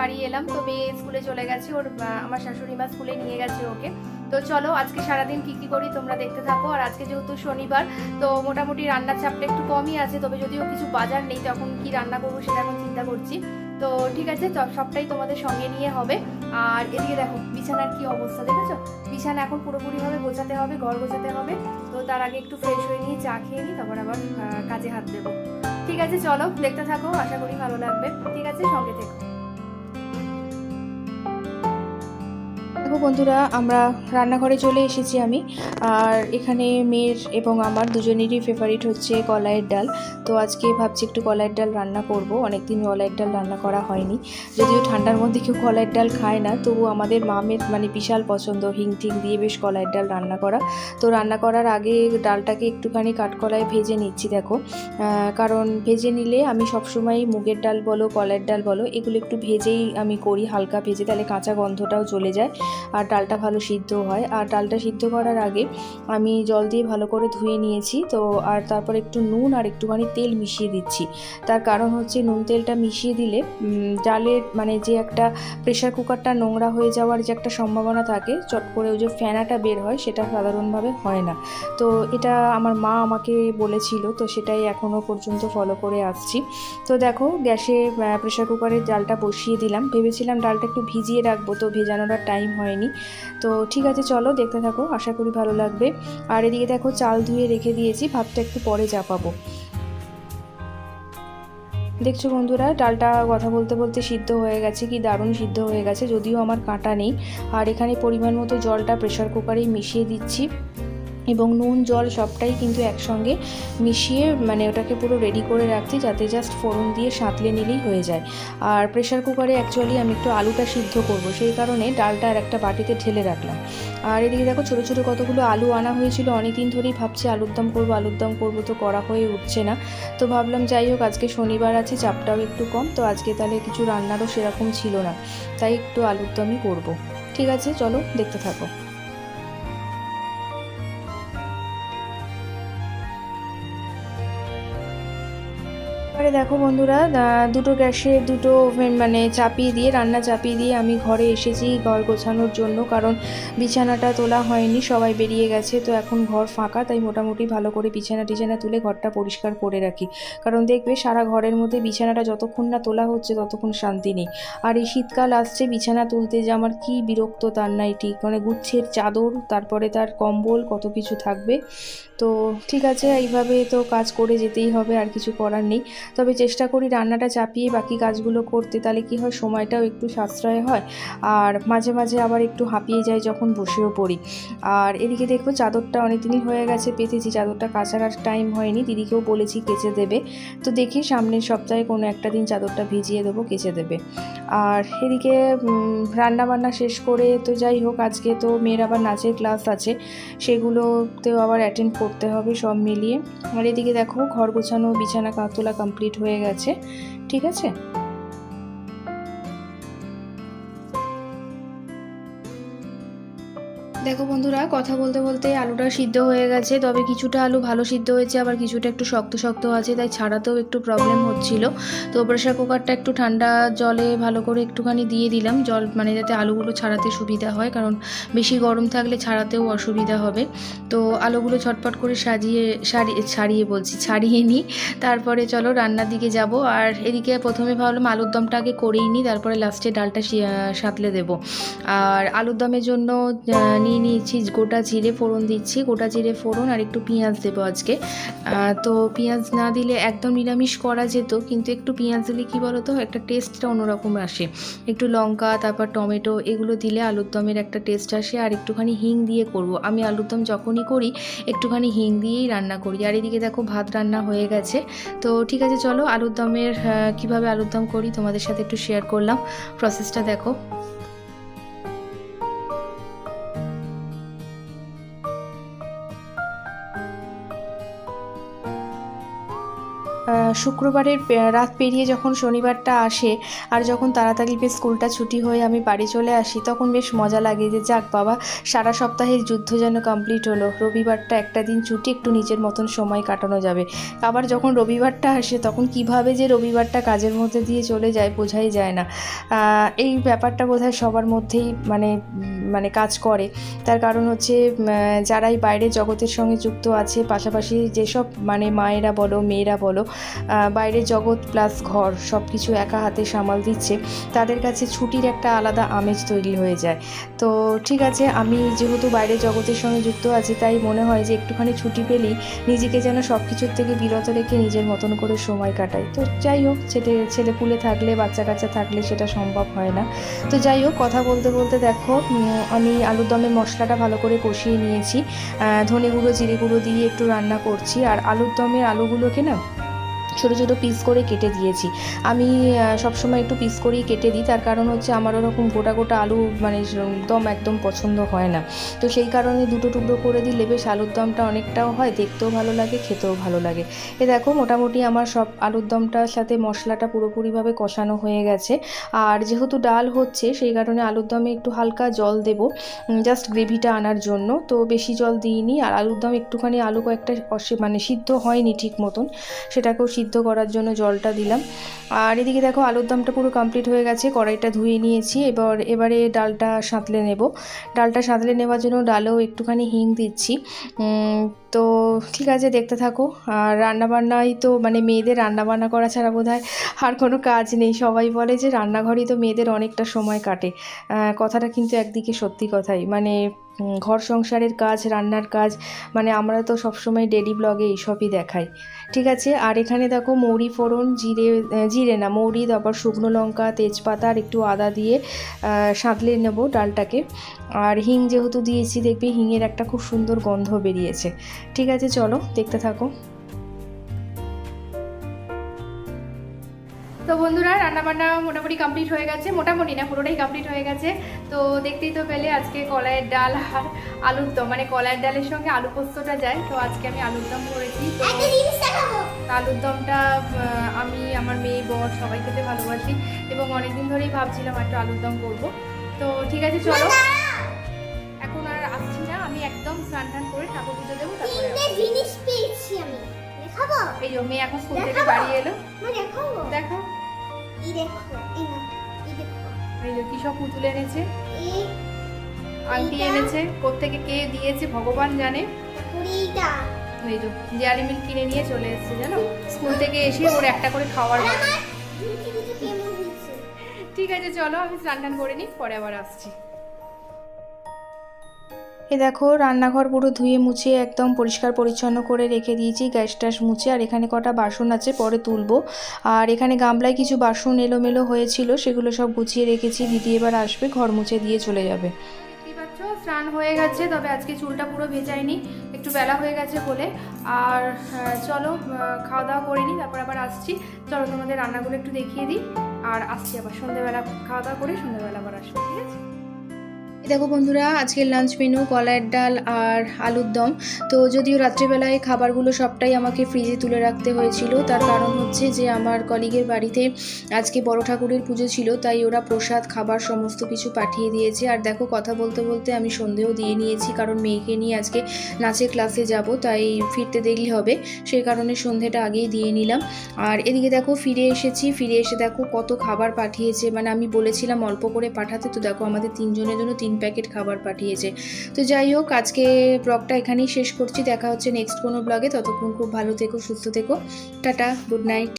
বাড়ি এলাম, তো মেয়ে স্কুলে চলে গেছে, ওর আমার শাশুড়ি মা স্কুলে নিয়ে গেছে ওকে। তো চলো, আজকে সারাদিন কি কি করি তোমরা দেখতে থাকো। আর আজকে যেহেতু শনিবার, তো মোটামুটি রান্নার চাপটা একটু কমই আছে, তবে যদিও কিছু বাজার নেই, তখন কি রান্না করব সেটা এখন চিন্তা করছি। তো ঠিক আছে সবটাই তোমাদের সঙ্গে নিয়ে হবে। আর এদিকে দেখো, বিছানার কি অবস্থা, দেখেছ? বিছানা এখন পুরোপুরিভাবে গোছাতে হবে, ঘর গোছাতে হবে। তো তার আগে একটু ফ্রেশ হয়ে নিয়ে চা খেয়ে নিই, তারপর আবার কাজে হাত দেবো। ঠিক আছে, চলো, দেখতে থাকো, আশা করি ভালো লাগবে। ঠিক আছে, সঙ্গে থেকো। দেখো বন্ধুরা, আমরা রান্নাঘরে চলে এসেছি আমি। আর এখানে মেয়ের এবং আমার দুজনেরই ফেভারিট হচ্ছে কলাইয়ের ডাল। তো আজকে ভাবছি একটু কলাইয়ের ডাল রান্না করব। অনেক দিন কলাইয়ের ডাল রান্না করা হয়নি। যদিও ঠান্ডার মধ্যে কেউ কলাইয়ের ডাল খায় না তবু আমাদের মামের মানে বিশাল পছন্দ হিং টিং দিয়ে বেশ কলাইয়ের ডাল রান্না করা। তো রান্না করার আগে ডালটাকে একটুখানি কাঠকলায় ভেজে নিচ্ছি, দেখো। কারণ ভেজে নিলে আমি সবসময় মুগের ডাল বলো, কলাইয়ের ডাল বলো, এগুলো একটু ভেজেই আমি করি, হালকা ভেজে তাহলে কাঁচা গন্ধটাও চলে যায়। আর ডালটা ভালো সিদ্ধ হয়। আর ডালটা সিদ্ধ করার আগে আমি জল দিয়ে ভালো করে ধুয়ে নিয়েছি। তো আর তারপর একটু নুন আর একটুখানি তেল মিশিয়ে দিচ্ছি। তার কারণ হচ্ছে নুন তেলটা মিশিয়ে দিলে ডালের মানে যে একটা প্রেশার কুকারটা নোংরা হয়ে যাওয়ার যে একটা সম্ভাবনা থাকে, চট করে ওই যে ফেনাটা বের হয়, সেটা সাধারণভাবে হয় না। তো এটা আমার মা আমাকে বলেছিল, তো সেটাই এখনও পর্যন্ত ফলো করে আসছি। তো দেখো, গ্যাসে প্রেশার কুকারে ডালটা বসিয়ে দিলাম। ভেবেছিলাম ডালটা একটু ভিজিয়ে রাখব, তো ভেজানোর টাইম হয়নি। তো ঠিক আছে, চলো দেখতে থাকো, আশা করি ভালো লাগবে। আর এদিকে দেখো, চাল ধুয়ে রেখে দিয়েছি, ভাতটা একটু পরে চাপাবো। দেখছ বন্ধুরা, ডালটা কথা বলতে বলতে সিদ্ধ হয়ে গেছে, কি দারুণ সিদ্ধ হয়ে গেছে, যদিও আমার কাঁটা নেই। আর এখানে পরিমাণ মতো জলটা প্রেশার কুকারেই মিশিয়ে দিচ্ছি। এবং নুন, জল সবটাই কিন্তু একসঙ্গে মিশিয়ে মানে ওটাকে পুরো রেডি করে রাখছি যাতে জাস্ট ফোড়ন দিয়ে সাঁতলে নিলেই হয়ে যায়। আর প্রেশার কুকারে অ্যাকচুয়ালি আমি একটু আলুটা সিদ্ধ করব, সেই কারণে ডালটা আর একটা বাটিতে ঢেলে রাখলাম। আর এদিকে দেখো ছোটো ছোটো কতগুলো আলু আনা হয়েছিল অনেক দিন ধরেই ভাবছি আলুর দম করব, আলুর দম করব তো করা হয়ে উঠছে না। তো ভাবলাম যাই হোক, আজকে শনিবার আছে, চাপটাও একটু কম, তো আজকে তাহলে কিছু রান্নারও সেরকম ছিল না, তাই একটু আলুর দমই করব। ঠিক আছে, চলো দেখতে থাকো। এবারে দেখো বন্ধুরা দুটো গ্যাসে দুটো ওভেন মানে চাপিয়ে দিয়ে, রান্না চাপিয়ে দিয়ে আমি ঘরে এসেছি ঘর গোছানোর জন্য, কারণ বিছানাটা তোলা হয়নি, সবাই বেরিয়ে গেছে, তো এখন ঘর ফাঁকা, তাই মোটামুটি ভালো করে বিছানা টিছানা তুলে ঘরটা পরিষ্কার করে রাখি। কারণ দেখবে সারা ঘরের মধ্যে বিছানাটা যতক্ষণ না তোলা হচ্ছে ততক্ষণ শান্তি নেই। আর এই শীতকাল আসছে, বিছানা তুলতে যে আমার কি বিরক্ত তার নাই ঠিক মানে গুচ্ছের চাদর, তারপরে তার কম্বল, কত কিছু থাকবে। তো ঠিক আছে, এইভাবে তো কাজ করে যেতেই হবে, আর কিছু করার নেই। তবে চেষ্টা করি রান্নাটা চাপিয়ে বাকি কাজগুলো করতে তাহলে কি হয় সময়টাও একটু সাশ্রয় হয়। আর মাঝে মাঝে আবার একটু হাঁপিয়ে যায় যখন বসেও পড়ি। আর এদিকে দেখব চাদরটা অনেকদিনই হয়ে গেছে পেতেছি। চাদরটা কাচার আর টাইম হয়নি দিদিকেও বলেছি কেচে দেবে। তো দেখি সামনের সপ্তাহে কোনো একটা দিন চাদরটা ভিজিয়ে দেবো কেচে দেবে। আর এদিকে উম, রান্না বান্না শেষ করে তো যাই হোক আজকে তো মেয়ের আবার নাচের ক্লাস আছে। সেগুলোতেও আবার অ্যাটেন্ড করতে হবে সব মিলিয়ে। আর এদিকে দেখো ঘর গোছানো বিছানা কাতলা কমপ্লিট হয়ে গেছে ঠিক আছে? দেখো বন্ধুরা কথা বলতে বলতে আলুটা সিদ্ধ হয়ে গেছে তবে কিছুটা আলু ভালো সিদ্ধ হয়েছে আবার কিছুটা একটু শক্ত শক্ত আছে তাই ছাড়াতেও একটু প্রবলেম হচ্ছিল। তো প্রেশার কুকারটা একটু ঠান্ডা জলে ভালো করে একটুখানি দিয়ে দিলাম জল মানে যাতে আলুগুলো ছাড়াতে সুবিধা হয় কারণ বেশি গরম থাকলে ছাড়াতেও অসুবিধা হবে। তো আলুগুলো ছটপট করে সাজিয়ে সারিয়ে ছাড়িয়ে বলছি ছাড়িয়ে নিই তারপরে চলো রান্নার দিকে যাব আর এদিকে প্রথমে ভাবলাম আলুর দমটা আগে করেই নিই তারপরে লাস্টে ডালটা সাঁতলে দেবো। আর আলুর দমের জন্য আহ, নিয়ে নিয়েছি, গোটা জিরে ফোড়ন দিচ্ছি, গোটা জিরে ফোড়ন আর একটু পেঁয়াজ দেবো আজকে। তো পেঁয়াজ না দিলে একদম নিরামিষ করা যেত, কিন্তু একটু পেঁয়াজ দিলে কী বলো তো একটা টেস্টটা অন্যরকম আসে। একটু লঙ্কা, তারপর টমেটো, এগুলো দিলে আলুর দমের একটা টেস্ট আসে আর একটুখানি হিং দিয়ে করব। আমি আলুর দম যখনই করি, একটুখানি হিং দিয়েই রান্না করি। আর এদিকে দেখো ভাত রান্না হয়ে গেছে। তো ঠিক আছে, চলো আলুর দমের কীভাবে আলুর দম করি তোমাদের সাথে একটু শেয়ার করলাম। প্রসেসটা দেখো। শুক্রবারের রাত পেরিয়ে যখন শনিবারটা আসে আর যখন তাড়াতাড়ি বেশ স্কুলটা ছুটি হয়ে আমি বাড়ি চলে আসি, তখন বেশ মজা লাগে যে, যাক বাবা, সারা সপ্তাহের যুদ্ধ যেন কমপ্লিট হলো। রবিবারটা একটা দিন ছুটি, একটু নিজের মতন সময় কাটানো যাবে। আবার যখন রবিবারটা আসে, তখন কীভাবে যে রবিবারটা কাজের মধ্যে দিয়ে চলে যায় বোঝাই যায় না। এই ব্যাপারটা বোধহয় সবার মধ্যেই মানে মানে কাজ করে। তার কারণ হচ্ছে যারাই বাইরের জগতের সঙ্গে যুক্ত আছে, পাশাপাশি যেসব মানে মায়েরা বলো, মেয়েরা বলো বাইরের জগৎ প্লাস ঘর সব কিছু একা হাতে সামাল দিচ্ছে, তাদের কাছে ছুটির একটা আলাদা আমেজ তৈরি হয়ে যায়। তো ঠিক আছে, আমি যেহেতু বাইরের জগতের সঙ্গে যুক্ত আছি, তাই মনে হয় যে একটুখানি ছুটি পেলেই নিজেকে যেন সব কিছুর থেকে বিরত রেখে নিজের মতন করে সময় কাটাই। তো যাই হোক, ছেলে ছেলে পুলে থাকলে, বাচ্চা কাচ্চা থাকলে সেটা সম্ভব হয় না। তো যাই হোক, কথা বলতে বলতে দেখো আমি আলুর দমের মশলাটা ভালো করে কষিয়ে নিয়েছি। ধনে গুঁড়ো জিরে গুঁড়ো দিয়ে একটু রান্না করছি। আর আলুর দমের আলুগুলোকে না ছোটো ছোটো পিস করে কেটে দিয়েছি। আমি সবসময় একটু পিস করেই কেটে দিই। তার কারণ হচ্ছে আমার ওরকম গোটা গোটা আলু মানে দম একদম পছন্দ হয় না। তো সেই কারণে দুটো টুকরো করে দিলে বেশ আলুর দমটা অনেকটাও হয়, দেখতেও ভালো লাগে, খেতেও ভালো লাগে। এ দেখো, মোটামুটি আমার সব আলুর দমটার সাথে মশলাটা পুরোপুরিভাবে কষানো হয়ে গেছে। আর যেহেতু ডাল হচ্ছে, সেই কারণে আলুর দমে একটু হালকা জল দেবো জাস্ট গ্রেভিটা আনার জন্য। তো বেশি জল দিইনি। আর আলুর দম একটুখানি আলু কয়েকটা মানে সিদ্ধ হয়নি ঠিক মতন। সেটাকেও সিদ্ধ করার জন্য জলটা দিলাম। আর এদিকে দেখো, আলুর দমটা পুরো কমপ্লিট হয়ে গেছে। কড়াইটা ধুয়ে নিয়েছি। এবার, এবারে ডালটা সাঁতলে নেব। ডালটা সাঁতলে নেওয়ার জন্য ডালেও একটুখানি হিং দিচ্ছি। তো ঠিক আছে, দেখতে থাকো। আর রান্নাবান্নাই তো মানে মেয়েদের রান্নাবান্না করা ছাড়া বোধ হয় আর কোনো কাজ নেই। সবাই বলে যে রান্নাঘরেই তো মেয়েদের অনেকটা সময় কাটে। কথাটা কিন্তু একদিকে সত্যি কথাই। মানে ঘর সংসারের কাজ, রান্নার কাজ মানে আমরা তো সবসময় ডেলি ব্লগে এইসবই দেখাই। ঠিক আছে? আর এখানে দেখো মৌরি ফোড়ন, জিরে জিরে না, মৌরি, তারপর শুকনো লঙ্কা, তেজপাতা আর একটু আদা দিয়ে সাঁতলে নেব ডালটাকে। আর হিং যেহেতু দিয়েছি, দেখবি হিংয়ের একটা খুব সুন্দর গন্ধ বেরিয়েছে। ঠিক আছে চলো দেখতে থাকো। তো বন্ধুরা রান্নাবান্না মোটামুটি কমপ্লিট হয়ে গেছে। মোটামুটি না পুরোটাই কমপ্লিট হয়ে গেছে। তো দেখতেই তো পেলে আজকে কলাইয়ের ডাল আর আলুর দম। মানে কলাইয়ের ডালের সঙ্গে আলু পোস্তটা যায়। তো আজকে আমি আলুর দম করেছি। তো আলুর দমটা আমি আমার মেয়ে বর সবাই খেতে ভালোবাসি। এবং অনেকদিন ধরেই ভাবছিলাম একটা আলুর দম করব। তো ঠিক আছে চলো। একদম স্নান টান করে ঠাকুর পুজো দেবো তারপরে তিনটে জিনিস পেয়েছি আমি। দেখাবো? এই যে মেয়ে এখন স্কুল থেকে বাড়ি এলো। দেখাবো? দেখো। এই দেখো এই না এই দেখো। এই যে কি সব পুতুল এনেছে? এই এইটা? এনেছে। কোত্থেকে কে দিয়েছে ভগবান জানে। এইটা এই যে মিল্ক কিনে নিয়ে চলে এসেছে জানো? স্কুল থেকে এসে ওর একটা করে খাওয়ার ঠিক আছে চলো আমি স্নান টান করে নিই পরে আবার আসছি। এ দেখো রান্নাঘর পুরো ধুয়ে মুছে একদম পরিষ্কার পরিচ্ছন্ন করে রেখে দিয়েছি। গ্যাস ট্যাস মুছে আর এখানে কটা বাসন আছে পরে তুলবো। আর এখানে গামলায় কিছু বাসন এলোমেলো হয়েছিল সেগুলো সব গুছিয়ে রেখেছি। দিদি এবার আসবে ঘর মুছে দিয়ে চলে যাবে। স্নান হয়ে গেছে তবে আজকে চুলটা পুরো ভেজায়নি একটু বেলা হয়ে গেছে বলে। আর আহ, চলো খাওয়া দাওয়া করে নিই তারপর আবার আসছি। চলো তোমাদের রান্নাগুলো একটু দেখিয়ে দিই। আর আসছি আবার সন্ধ্যেবেলা খাওয়া দাওয়া করে সন্ধ্যেবেলা আবার আসব ঠিক আছে? দেখো বন্ধুরা, আজকের লাঞ্চ মেনু কলাইয়ের ডাল আর আলুর দম। তো যদিও রাত্রিবেলায় খাবারগুলো সবটাই আমাকে ফ্রিজে তুলে রাখতে হয়েছিল, তার কারণ হচ্ছে যে আমার কলিগের বাড়িতে আজকে বড় ঠাকুরের পুজো ছিল, তাই ওরা প্রসাদ, খাবার সমস্ত কিছু পাঠিয়ে দিয়েছে। আর দেখো, কথা বলতে বলতে আমি সন্ধেও দিয়ে নিয়েছি, কারণ মেয়েকে নিয়ে আজকে নাচের ক্লাসে যাব, তাই ফিরতে দেরি হবে সেই কারণে সন্ধেটা আগেই দিয়ে নিলাম। আর এদিকে দেখো, ফিরে এসেছি, ফিরে এসে দেখো কত খাবার পাঠিয়েছে মানে আমি বলেছিলাম অল্প করে পাঠাতে, তো দেখো আমাদের তিনজনের জন্য তিন প্যাকেট খাবার পাঠিয়েছে। তো যাই হোক, আজকে ব্লগটা এখানেই শেষ করছি। দেখা হচ্ছে নেক্সট কোনো ব্লগে ততক্ষণ খুব ভালো থেকো, সুস্থ থেকো। Tata good night